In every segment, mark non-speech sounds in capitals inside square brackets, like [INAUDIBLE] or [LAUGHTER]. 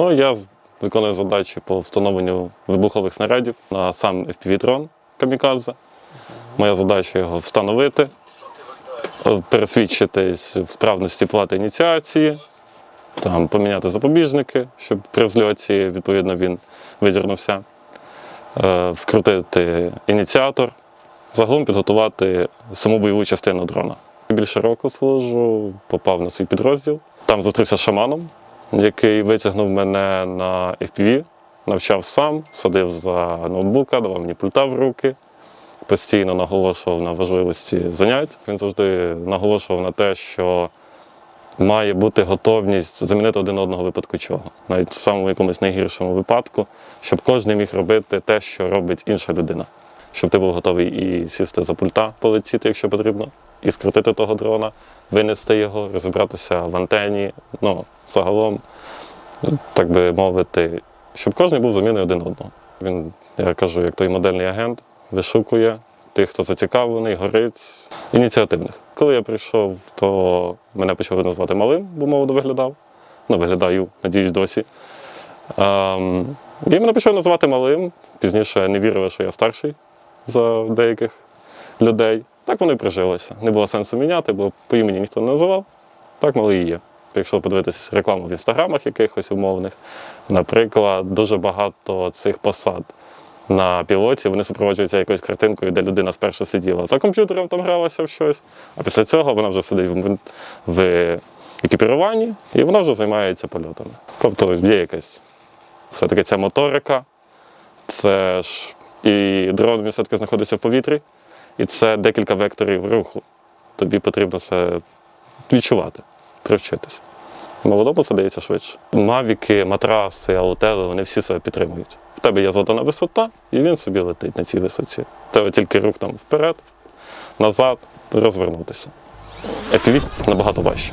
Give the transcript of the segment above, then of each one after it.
Ну, я виконую задачі по встановленню вибухових снарядів на сам FPV-дрон Камікадзе. Моя задача його встановити, е, пересвідчитись в справності плати ініціації, там, поміняти запобіжники, щоб при зльоті відповідно він видірнувся, е, вкрутити ініціатор, загалом підготувати саму бойову частину дрона. Більше року служу, попав на свій підрозділ. Там зустрівся з шаманом, який витягнув мене на FPV, навчав сам, садив за ноутбука, давав мені пульта в руки, постійно наголошував на важливості занять. Він завжди наголошував на те, що має бути готовність замінити один одного випадку чого. Навіть в самому якомусь найгіршому випадку, щоб кожен міг робити те, що робить інша людина. Щоб ти був готовий і сісти за пульта, полетіти, якщо потрібно, і скрутити того дрона, винести його, розібратися в антені. Ну, загалом, так би мовити, щоб кожен був заміною один одного. Він, я кажу, як той модельний агент, вишукує тих, хто зацікавлений, горить, ініціативних. Коли я прийшов, то мене почали назвати малим, бо молодо виглядав. Ну, виглядаю, надіюсь, досі. Ем, і мене почали називати малим. Пізніше не вірили, що я старший за деяких людей. Так воно і прижилося. Не було сенсу міняти, бо по імені ніхто не називав. Так малий і є. Якщо подивитись рекламу в інстаграмах якихось умовних, наприклад, дуже багато цих посад на пілоті вони супроводжуються якоюсь картинкою, де людина спершу сиділа за комп'ютером, там гралася в щось, а після цього вона вже сидить в, в екіпіруванні і вона вже займається польотами. Тобто є якась все-таки ця моторика, це ж і дрон все-таки знаходиться в повітрі, і це декілька векторів руху. Тобі потрібно це відчувати, привчитися. Молодому це дається швидше. Мавіки, матраси, аутели, вони всі себе підтримують. У тебе є задана висота, і він собі летить на цій висоті. Тебе тільки рух там вперед, назад, розвернутися. Епівіт набагато важче.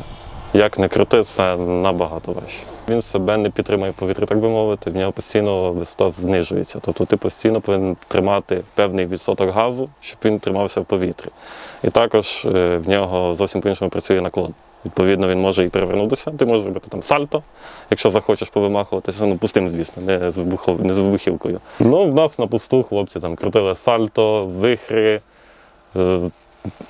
Як не крути, це набагато важче. Він себе не підтримує в повітрі, так би мовити, в нього постійно висота знижується. Тобто ти постійно повинен тримати певний відсоток газу, щоб він тримався в повітрі. І також е, в нього зовсім по-іншому працює наклон. Відповідно, він може і перевернутися. Ти можеш зробити там сальто, якщо захочеш повимахуватися, ну пустим, звісно, не з, вибухов... не з вибухівкою. Ну, в нас на пусту хлопці там крутили сальто, вихри, е,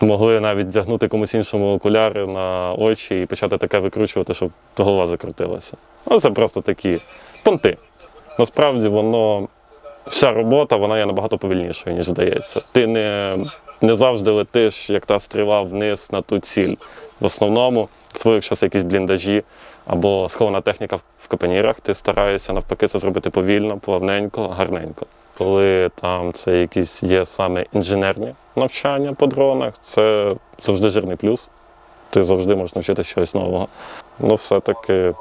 могли навіть вдягнути комусь іншому окуляри на очі і почати таке викручувати, щоб голова закрутилася. Ну, це просто такі понти. Насправді воно, вся робота вона є набагато повільнішою, ніж здається. Ти не, не завжди летиш, як та стріла вниз на ту ціль. В основному, якщо це якісь бліндажі або схована техніка в капонірах, ти стараєшся навпаки це зробити повільно, плавненько, гарненько. Коли там це якісь є саме інженерні навчання по дронах, це завжди жирний плюс. Ти завжди можеш навчитися чогось нового. Ну, все-таки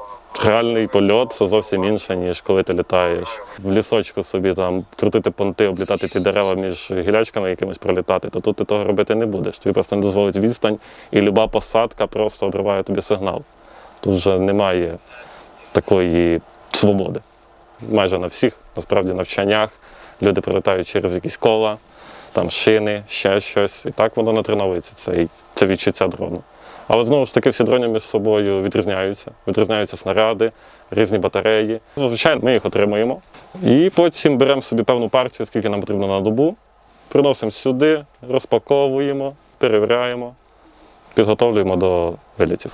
реальний польот це зовсім інше, ніж коли ти літаєш в лісочку собі там крутити понти, облітати ті дерева між гілячками якимось пролітати, то тут ти того робити не будеш. Тобі просто не дозволить відстань, і люба посадка просто обриває тобі сигнал. Тут вже немає такої свободи. Майже на всіх, насправді, навчаннях люди пролітають через якісь кола, там шини, ще щось. І так воно натреновується, це, це відчуття дрону. Але знову ж таки всі дрони між собою відрізняються. Відрізняються снаряди, різні батареї. Зазвичай ми їх отримуємо. І потім беремо собі певну партію, скільки нам потрібно на добу, приносимо сюди, розпаковуємо, перевіряємо, підготовлюємо до вилітів.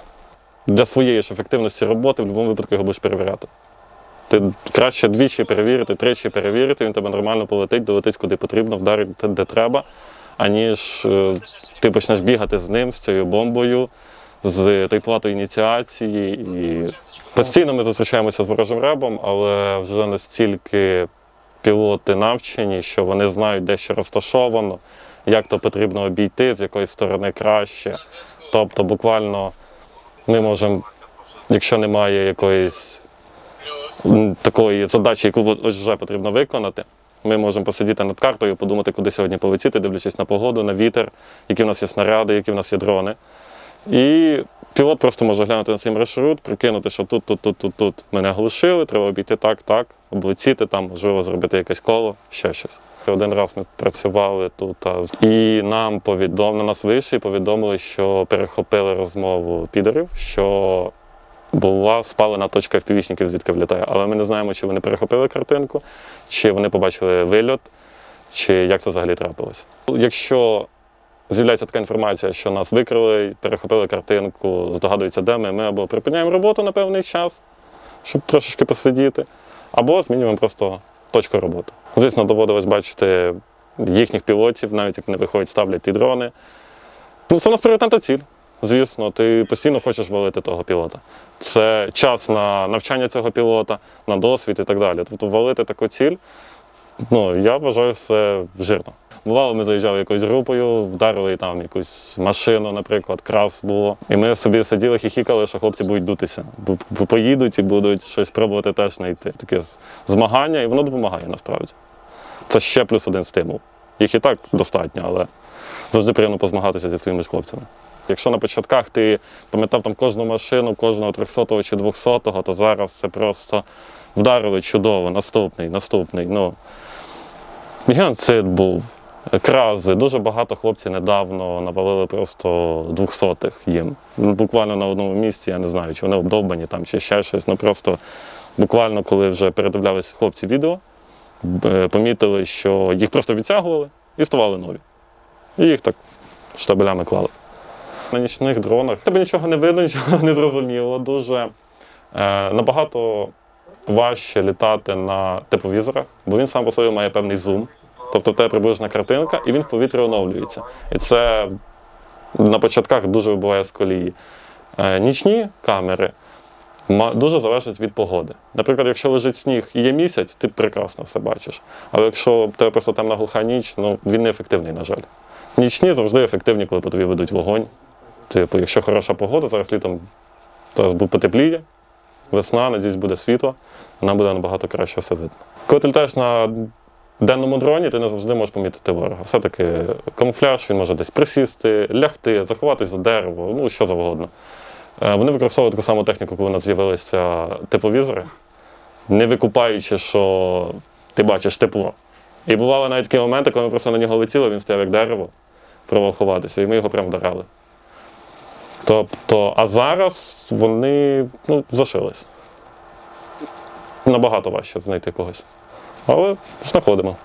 Для своєї ж ефективності роботи в будь-якому випадку його будеш перевіряти. Ти краще двічі перевірити, тричі перевірити, він тебе нормально полетить, долетить куди потрібно, вдарить де треба, аніж е, ти почнеш бігати з ним, з цією бомбою, з тою платою ініціації. І постійно ми зустрічаємося з ворожим ребом, але вже настільки пілоти навчені, що вони знають, де що розташовано, як то потрібно обійти, з якої сторони краще. Тобто, буквально ми можемо, якщо немає якоїсь такої задачі, яку вже потрібно виконати. Ми можемо посидіти над картою, подумати, куди сьогодні полетіти, дивлячись на погоду, на вітер, які в нас є снаряди, які в нас є дрони. І пілот просто може глянути на цей маршрут, прикинути, що тут, тут, тут, тут, тут мене глушили, треба обійти так, так, облетіти там, можливо, зробити якесь коло, ще щось. Один раз ми працювали тут, і нам повідомили, на нас вийшли і повідомили, що перехопили розмову підерів, що була спалена точка впівічників, звідки влітає. Але ми не знаємо, чи вони перехопили картинку, чи вони побачили вильот, чи як це взагалі трапилось. Якщо з'являється така інформація, що нас викрили, перехопили картинку, здогадуються, де ми, ми або припиняємо роботу на певний час, щоб трошечки посидіти, або змінюємо просто точку роботи. Звісно, доводилось бачити їхніх пілотів, навіть як вони виходять, ставлять ті дрони. Ну, це у нас пріоритетна ціль. Звісно, ти постійно хочеш валити того пілота. Це час на навчання цього пілота, на досвід і так далі. Тобто валити таку ціль, ну, я вважаю, це жирно. Бувало, ми заїжджали якоюсь групою, вдарили там якусь машину, наприклад, крас було. І ми собі сиділи, хіхікали, що хлопці будуть дутися. Бо- Поїдуть і будуть щось пробувати теж знайти. Таке змагання, і воно допомагає насправді. Це ще плюс один стимул. Їх і так достатньо, але завжди приємно позмагатися зі своїми хлопцями. Якщо на початках ти пам'ятав там кожну машину, кожного 300-го чи 200-го, то зараз це просто вдарили чудово, наступний, наступний. Ну, геноцид був, крази. Дуже багато хлопців недавно навалили просто 200-х їм. Буквально на одному місці, я не знаю, чи вони обдовбані там, чи ще щось. Ну просто буквально, коли вже передивлялися хлопці відео, помітили, що їх просто відтягували і ставали нові. І їх так штабелями клали. На нічних дронах тебе нічого не видно, [LAUGHS] нічого не зрозуміло. Дуже е, набагато важче літати на тепловізорах, бо він сам по собі має певний зум. Тобто в тебе приближена картинка, і він в повітрі оновлюється. І це на початках дуже вибиває з колії. Е, нічні камери дуже залежать від погоди. Наприклад, якщо лежить сніг і є місяць, ти прекрасно все бачиш. Але якщо в тебе просто темна глуха ніч, ну він не ефективний, на жаль. Нічні завжди ефективні, коли по тобі ведуть вогонь. Типу, якщо хороша погода, зараз літом зараз буде потепліє, весна, надіюсь, буде світло, нам буде набагато краще все видно. Коли ти літаєш на денному дроні, ти не завжди можеш помітити ворога. Все-таки камуфляж, він може десь присісти, лягти, заховатись за дерево, ну що завгодно. Е, Вони використовують таку саму техніку, коли у нас з'явилися тепловізори, не викупаючи, що ти бачиш тепло. І бували навіть такі моменти, коли ми просто на нього летіли, він стояв як дерево, пробував ховатися, і ми його прямо вдарали. Тобто, а зараз вони ну, зашились. Набагато важче знайти когось. Але знаходимо.